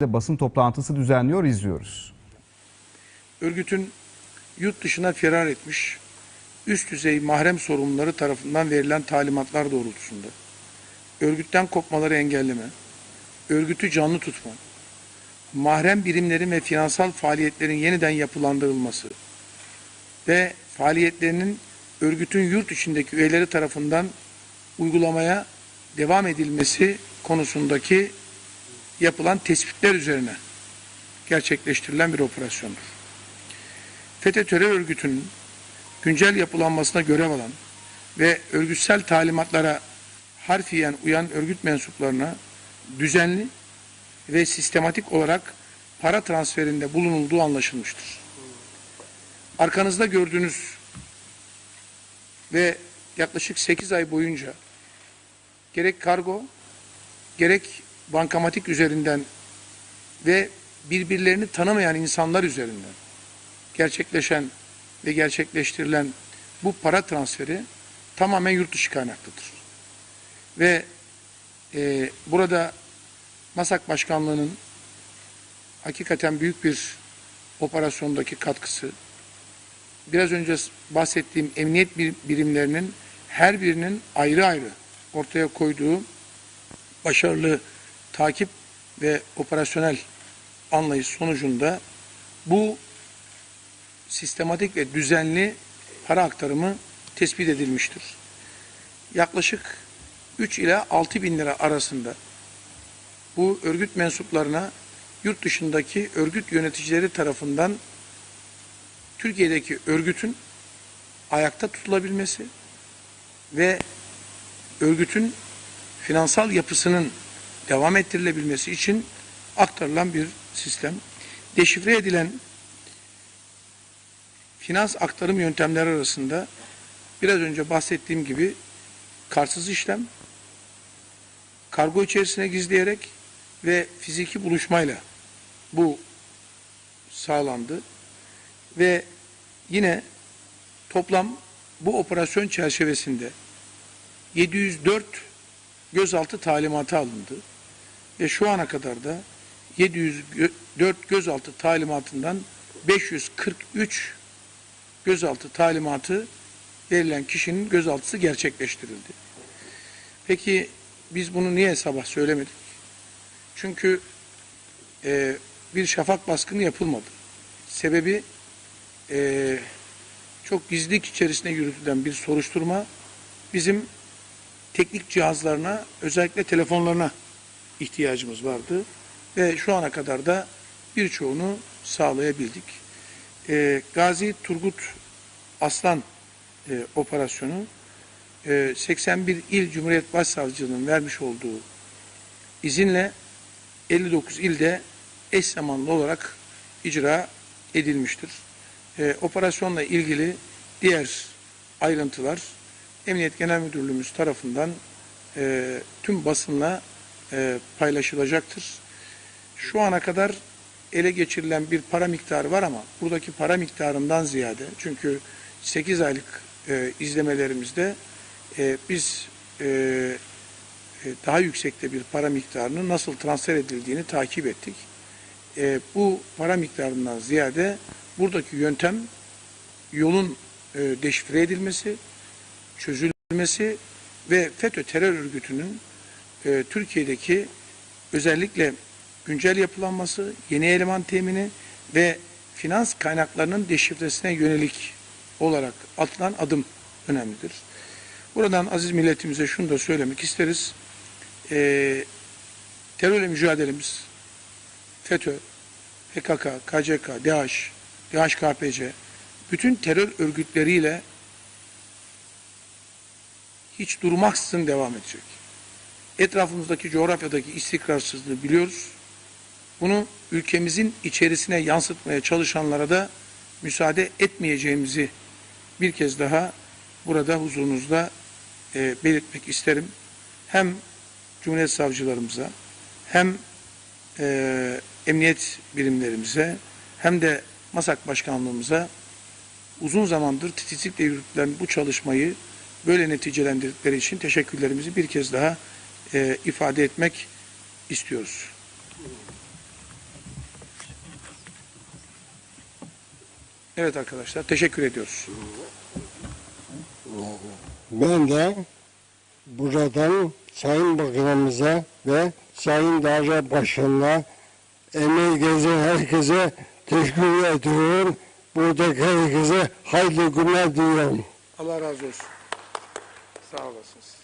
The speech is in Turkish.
basın toplantısı düzenliyor izliyoruz. örgütün yurt dışına firar etmiş üst düzey mahrem sorumluları tarafından verilen talimatlar doğrultusunda örgütten kopmaları engelleme, örgütü canlı tutma, mahrem birimlerin ve finansal faaliyetlerin yeniden yapılandırılması ve faaliyetlerinin örgütün yurt içindeki üyeleri tarafından uygulamaya devam edilmesi konusundaki yapılan tespitler üzerine gerçekleştirilen bir operasyondur. FETÖ terör örgütünün güncel yapılanmasına görev alan ve örgütsel talimatlara harfiyen uyan örgüt mensuplarına düzenli ve sistematik olarak para transferinde bulunulduğu anlaşılmıştır. Arkanızda gördüğünüz ve yaklaşık 8 ay boyunca gerek kargo gerek bankamatik üzerinden ve birbirlerini tanımayan insanlar üzerinden gerçekleşen ve gerçekleştirilen bu para transferi tamamen yurt dışı kaynaklıdır. Ve e, burada MASAK Başkanlığı'nın hakikaten büyük bir operasyondaki katkısı, biraz önce bahsettiğim emniyet bir- birimlerinin her birinin ayrı ayrı ortaya koyduğu başarılı takip ve operasyonel anlayış sonucunda bu sistematik ve düzenli para aktarımı tespit edilmiştir. Yaklaşık 3 ila 6 bin lira arasında bu örgüt mensuplarına yurt dışındaki örgüt yöneticileri tarafından Türkiye'deki örgütün ayakta tutulabilmesi ve örgütün finansal yapısının devam ettirilebilmesi için aktarılan bir sistem. Deşifre edilen finans aktarım yöntemleri arasında biraz önce bahsettiğim gibi kartsız işlem, kargo içerisine gizleyerek ve fiziki buluşmayla bu sağlandı. Ve yine toplam bu operasyon çerçevesinde 704 gözaltı talimatı alındı. Ve şu ana kadar da 704 gözaltı talimatından 543 gözaltı talimatı verilen kişinin gözaltısı gerçekleştirildi. Peki biz bunu niye sabah söylemedik? Çünkü e, bir şafak baskını yapılmadı. Sebebi e, çok gizlilik içerisinde yürütülen bir soruşturma bizim teknik cihazlarına özellikle telefonlarına ihtiyacımız vardı ve şu ana kadar da birçoğunu sağlayabildik. Ee, Gazi Turgut Aslan e, operasyonu e, 81 İl Cumhuriyet Başsavcılığı'nın vermiş olduğu izinle 59 ilde eş zamanlı olarak icra edilmiştir. E, operasyonla ilgili diğer ayrıntılar Emniyet Genel Müdürlüğümüz tarafından e, tüm basınla e, paylaşılacaktır. Şu ana kadar ele geçirilen bir para miktarı var ama buradaki para miktarından ziyade çünkü 8 aylık e, izlemelerimizde e, biz e, e, daha yüksekte bir para miktarının nasıl transfer edildiğini takip ettik. E, bu para miktarından ziyade buradaki yöntem yolun e, deşifre edilmesi, çözülmesi ve FETÖ terör örgütünün e, Türkiye'deki özellikle güncel yapılanması, yeni eleman temini ve finans kaynaklarının deşifresine yönelik olarak atılan adım önemlidir. Buradan aziz milletimize şunu da söylemek isteriz. E, terörle mücadelemiz FETÖ, PKK, KCK, DAEŞ, DHKPC bütün terör örgütleriyle hiç durmaksızın devam edecek. Etrafımızdaki coğrafyadaki istikrarsızlığı biliyoruz. Bunu ülkemizin içerisine yansıtmaya çalışanlara da müsaade etmeyeceğimizi bir kez daha burada huzurunuzda e, belirtmek isterim. Hem Cumhuriyet Savcılarımıza hem e, emniyet birimlerimize hem de MASAK Başkanlığımıza uzun zamandır titizlikle yürütülen bu çalışmayı böyle neticelendirdikleri için teşekkürlerimizi bir kez daha e, ifade etmek istiyoruz. Evet arkadaşlar teşekkür ediyoruz. Ben de buradan Sayın Bakanımıza ve Sayın Daire Başkanı'na emeği gezen herkese teşekkür ediyorum. Buradaki herkese hayırlı günler diliyorum. Allah razı olsun. Sağ olasınız.